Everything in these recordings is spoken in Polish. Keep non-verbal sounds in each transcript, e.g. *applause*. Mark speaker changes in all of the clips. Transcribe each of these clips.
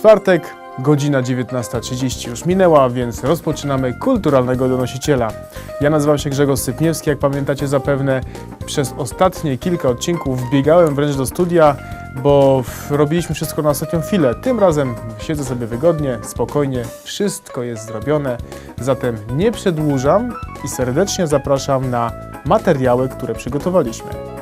Speaker 1: Czwartek, godzina 19.30 już minęła, więc rozpoczynamy kulturalnego donosiciela. Ja nazywam się Grzegorz Sypniewski, jak pamiętacie zapewne. Przez ostatnie kilka odcinków biegałem wręcz do studia, bo robiliśmy wszystko na ostatnią chwilę. Tym razem siedzę sobie wygodnie, spokojnie, wszystko jest zrobione. Zatem nie przedłużam i serdecznie zapraszam na materiały, które przygotowaliśmy.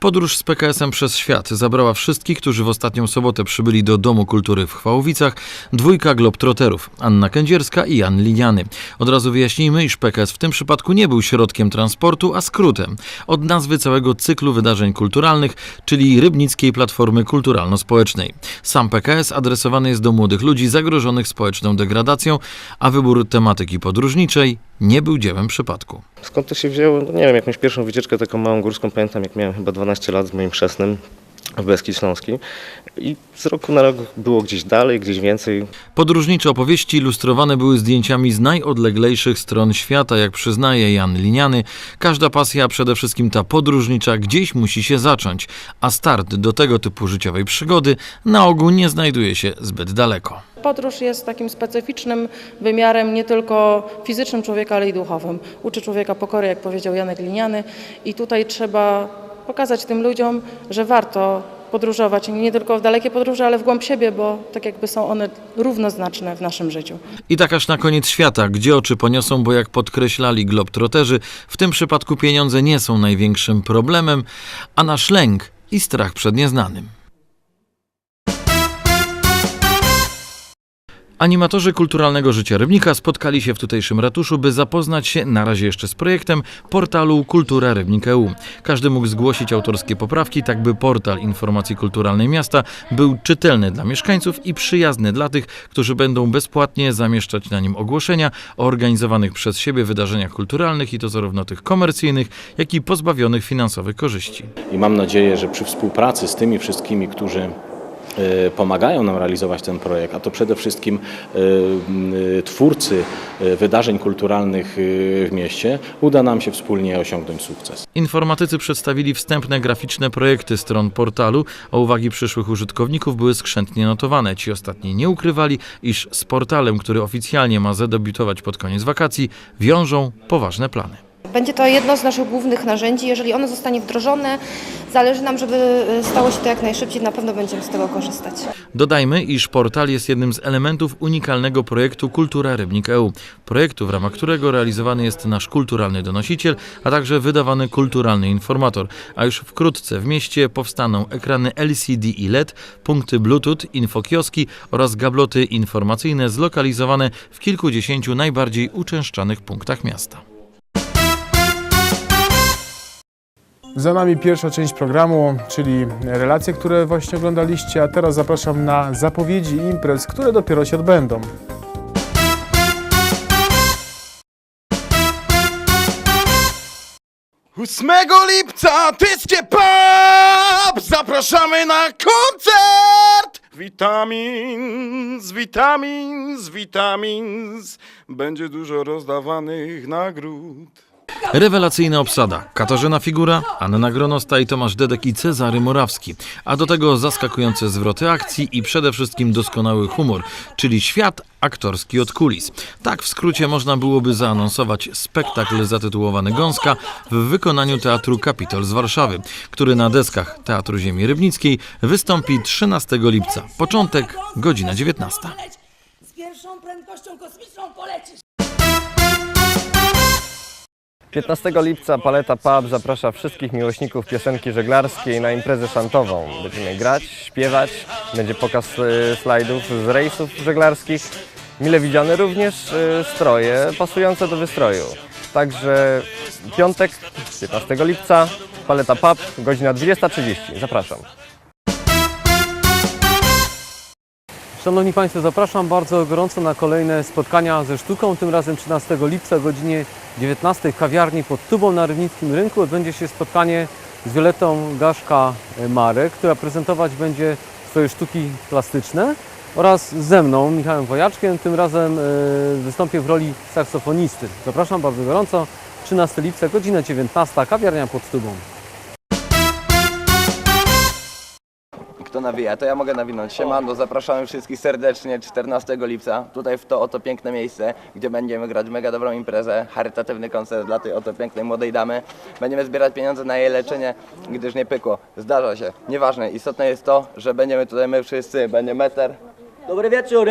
Speaker 2: Podróż z PKS-em przez świat zabrała wszystkich, którzy w ostatnią sobotę przybyli do Domu Kultury w Chwałowicach, dwójka globtroterów, Anna Kędzierska i Jan Liniany. Od razu wyjaśnijmy, iż PKS w tym przypadku nie był środkiem transportu, a skrótem od nazwy całego cyklu wydarzeń kulturalnych, czyli Rybnickiej Platformy Kulturalno-Społecznej. Sam PKS adresowany jest do młodych ludzi zagrożonych społeczną degradacją, a wybór tematyki podróżniczej nie był dziełem przypadku.
Speaker 3: Skąd to się wzięło? No nie wiem, jakąś pierwszą wycieczkę taką małą górską pamiętam, jak miałem chyba 12 lat z moim chrzestnym w Beskid Śląski. I z roku na rok było gdzieś dalej, gdzieś więcej.
Speaker 2: Podróżnicze opowieści ilustrowane były zdjęciami z najodleglejszych stron świata, jak przyznaje Jan Liniany. Każda pasja, a przede wszystkim ta podróżnicza, gdzieś musi się zacząć, a start do tego typu życiowej przygody na ogół nie znajduje się zbyt daleko.
Speaker 4: Podróż jest takim specyficznym wymiarem nie tylko fizycznym człowieka, ale i duchowym. Uczy człowieka pokory, jak powiedział Janek Liniany i tutaj trzeba pokazać tym ludziom, że warto podróżować nie tylko w dalekie podróże, ale w głąb siebie, bo tak jakby są one równoznaczne w naszym życiu.
Speaker 2: I tak aż na koniec świata, gdzie oczy poniosą, bo jak podkreślali globtroterzy, w tym przypadku pieniądze nie są największym problemem, a nasz lęk i strach przed nieznanym. Animatorzy kulturalnego życia Rybnika spotkali się w tutejszym ratuszu, by zapoznać się na razie jeszcze z projektem portalu Kultura Rybnik.eu. Każdy mógł zgłosić autorskie poprawki, tak by portal informacji kulturalnej miasta był czytelny dla mieszkańców i przyjazny dla tych, którzy będą bezpłatnie zamieszczać na nim ogłoszenia o organizowanych przez siebie wydarzeniach kulturalnych i to zarówno tych komercyjnych, jak i pozbawionych finansowych korzyści.
Speaker 5: I mam nadzieję, że przy współpracy z tymi wszystkimi, którzy pomagają nam realizować ten projekt, a to przede wszystkim m, e, twórcy wydarzeń kulturalnych w mieście, uda nam się wspólnie osiągnąć sukces.
Speaker 2: Informatycy przedstawili wstępne graficzne projekty stron portalu, a uwagi przyszłych użytkowników były skrzętnie notowane. Ci ostatni nie ukrywali, iż z portalem, który oficjalnie ma zadebiutować pod koniec wakacji, wiążą poważne plany.
Speaker 6: Będzie to jedno z naszych głównych narzędzi. Jeżeli ono zostanie wdrożone, zależy nam, żeby y, stało się to jak najszybciej. Na pewno będziemy z tego korzystać.
Speaker 2: Dodajmy, iż portal jest jednym z elementów unikalnego projektu Kultura Rybnik.eu. Projektu, w ramach którego realizowany jest nasz kulturalny donosiciel, a także wydawany kulturalny informator. A już wkrótce w mieście powstaną ekrany LCD i LED, punkty Bluetooth, infokioski oraz gabloty informacyjne zlokalizowane w kilkudziesięciu najbardziej uczęszczanych punktach miasta.
Speaker 1: Za nami pierwsza część programu, czyli relacje, które właśnie oglądaliście, a teraz zapraszam na zapowiedzi imprez, które dopiero się odbędą.
Speaker 7: 8 lipca Tyskie Pub! Zapraszamy na koncert! Vitamins, vitamins, vitamins. Będzie dużo rozdawanych nagród.
Speaker 2: Rewelacyjna obsada. Katarzyna Figura, Anna Gronosta i Tomasz Dedek i Cezary Morawski. A do tego zaskakujące zwroty akcji i przede wszystkim doskonały humor, czyli świat aktorski od kulis. Tak w skrócie można byłoby zaanonsować spektakl zatytułowany Gąska w wykonaniu Teatru Kapitol z Warszawy, który na deskach Teatru Ziemi Rybnickiej wystąpi 13 lipca. Początek, godzina 19.
Speaker 8: Z pierwszą prędkością kosmiczną polecisz.
Speaker 9: 15 lipca Paleta Pub zaprasza wszystkich miłośników piosenki żeglarskiej na imprezę szantową. Będziemy grać, śpiewać, będzie pokaz e, slajdów z rejsów żeglarskich. Mile widziane również e, stroje pasujące do wystroju. Także piątek, 15 lipca, Paleta Pub, godzina 20.30. Zapraszam.
Speaker 10: Szanowni Państwo, zapraszam bardzo gorąco na kolejne spotkania ze sztuką. Tym razem 13 lipca o godzinie 19 w kawiarni pod Tubą na Rybnickim Rynku odbędzie się spotkanie z Violetą Gaszka-Marek, która prezentować będzie swoje sztuki plastyczne oraz ze mną, Michałem Wojaczkiem. Tym razem e, wystąpię w roli saksofonisty. Zapraszam bardzo gorąco. 13 lipca, godzina 19, kawiarnia pod Tubą.
Speaker 11: Nawija, to ja mogę nawinąć. Siemano, zapraszamy wszystkich serdecznie 14 lipca, tutaj w to oto piękne miejsce, gdzie będziemy grać mega dobrą imprezę, charytatywny koncert dla tej oto pięknej młodej damy. Będziemy zbierać pieniądze na jej leczenie, gdyż nie pykło. Zdarza się, nieważne, istotne jest to, że będziemy tutaj my wszyscy, będzie Meter,
Speaker 8: Dobry wieczór.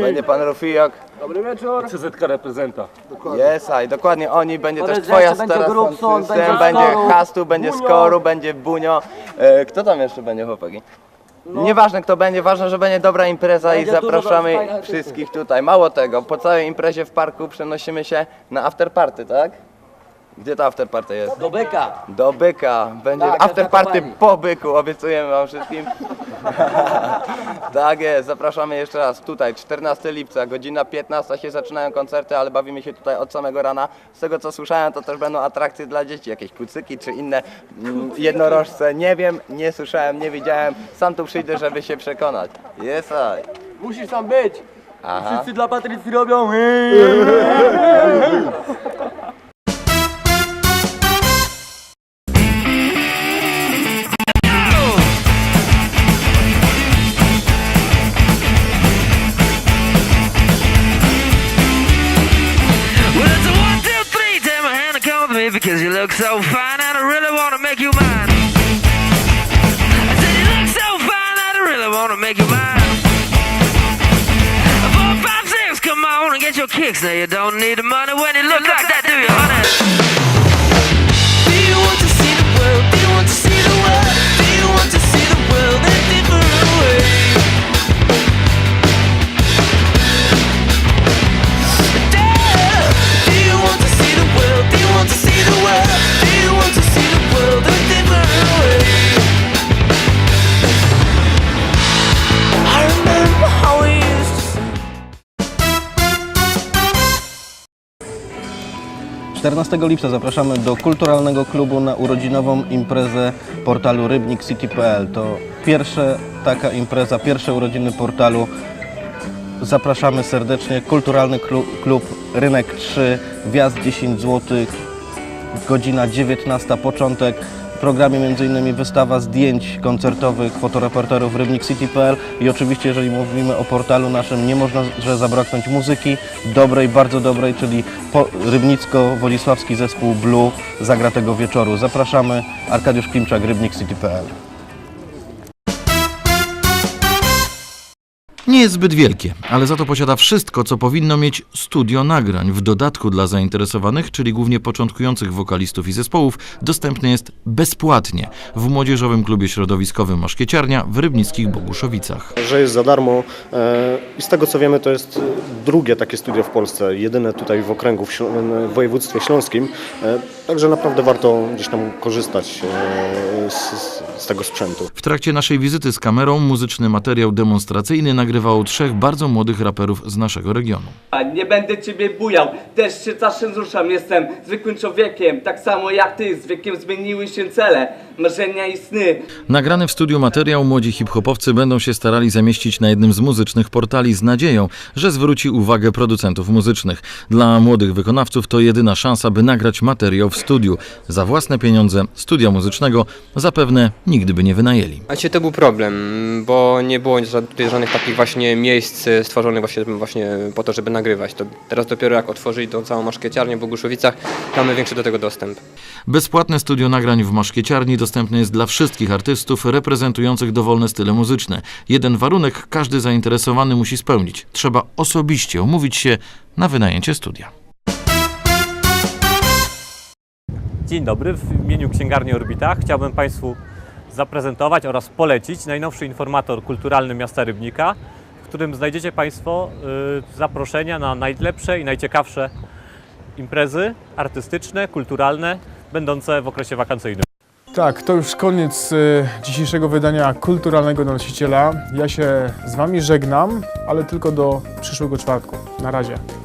Speaker 11: będzie pan Rufijok,
Speaker 8: Dobry wieczór.
Speaker 10: CZK reprezenta.
Speaker 11: Jest, i dokładnie oni, będzie też
Speaker 8: Podejrzewam,
Speaker 11: twoja
Speaker 8: będzie
Speaker 11: stara
Speaker 8: Grubson, będzie
Speaker 11: będzie
Speaker 8: Skoru,
Speaker 11: Hastu, będzie
Speaker 8: Bunio.
Speaker 11: Skoru, będzie Bunio. E, kto tam jeszcze będzie, chłopaki? Nieważne kto będzie, ważne, że będzie dobra impreza
Speaker 8: No. Będzie
Speaker 11: i
Speaker 8: dużo
Speaker 11: zapraszamy
Speaker 8: fajnych
Speaker 11: wszystkich tutaj. Mało tego, po całej imprezie w parku przenosimy się na afterparty, tak? Gdzie to afterparty jest?
Speaker 8: Do byka.
Speaker 11: Do byka. Będzie
Speaker 8: Tak,
Speaker 11: afterparty po byku, obiecujemy wam wszystkim. *laughs* tak jest, zapraszamy jeszcze raz tutaj, 14 lipca, godzina 15 się zaczynają koncerty, ale bawimy się tutaj od samego rana. Z tego co słyszałem, to też będą atrakcje dla dzieci, jakieś kucyki czy inne mm, jednorożce. Nie wiem, nie słyszałem, nie widziałem. Sam tu przyjdę, żeby się przekonać. Jest, aj.
Speaker 8: Musisz tam być. Wszyscy dla Patrycji robią. *laughs*
Speaker 12: and want to make you mine. Four, five, six, come on and get your kicks. Now you don't need the money when you look like that, do you, honey?
Speaker 13: 14 lipca zapraszamy do kulturalnego klubu na urodzinową imprezę portalu rybnikcity.pl. To pierwsza taka impreza, pierwsze urodziny portalu. Zapraszamy serdecznie. Kulturalny klu- klub Rynek 3, wjazd 10 zł, godzina 19, początek. Programie m.in. wystawa zdjęć koncertowych fotoreporterów rybnikcity.pl i oczywiście jeżeli mówimy o portalu naszym nie można że zabraknąć muzyki dobrej, bardzo dobrej, czyli rybnicko-wodzisławski zespół Blue zagra tego wieczoru. Zapraszamy, Arkadiusz Klimczak, rybnikcity.pl.
Speaker 2: Nie jest zbyt wielkie, ale za to posiada wszystko, co powinno mieć studio nagrań. W dodatku dla zainteresowanych, czyli głównie początkujących wokalistów i zespołów, dostępny jest bezpłatnie w Młodzieżowym Klubie Środowiskowym Maszkieciarnia w Rybnickich Boguszowicach.
Speaker 14: że jest za darmo e, i z tego co wiemy to jest drugie takie studio w Polsce, jedyne tutaj w okręgu w, województwie śląskim, E, także naprawdę warto gdzieś tam korzystać e, z, z- tego sprzętu.
Speaker 2: W trakcie naszej wizyty z kamerą muzyczny materiał demonstracyjny nagrywało trzech bardzo młodych raperów z naszego regionu.
Speaker 8: Nie będę ciebie bujał, też się czasem zruszam, jestem zwykłym człowiekiem, tak samo jak ty, z wiekiem zmieniły się cele, marzenia i sny.
Speaker 2: Nagrany w studiu materiał młodzi hip-hopowcy będą się starali zamieścić na jednym z muzycznych portali z nadzieją, że zwróci uwagę producentów muzycznych. Dla młodych wykonawców to jedyna szansa, by nagrać materiał w studiu. Za własne pieniądze studia muzycznego zapewne nigdy by nie wynajęli.
Speaker 15: Znaczy to był problem, bo nie było żadnych takich właśnie miejsc stworzonych właśnie, właśnie po to, żeby nagrywać. To teraz dopiero jak otworzyli tą całą maszkieciarnię w Boguszowicach, mamy większy do tego dostęp.
Speaker 2: Bezpłatne studio nagrań w Maszkieciarni dostępne jest dla wszystkich artystów reprezentujących dowolne style muzyczne. Jeden warunek każdy zainteresowany musi spełnić. Trzeba osobiście umówić się na wynajęcie studia.
Speaker 10: Dzień dobry, w imieniu Księgarni Orbita chciałbym Państwu zaprezentować oraz polecić najnowszy informator kulturalny miasta Rybnika, w którym znajdziecie Państwo y, zaproszenia na najlepsze i najciekawsze imprezy artystyczne, kulturalne, będące w okresie wakacyjnym.
Speaker 1: Tak, to już koniec y, dzisiejszego wydania Kulturalnego Nosiciela. Ja się z Wami żegnam, ale tylko do przyszłego czwartku. Na razie.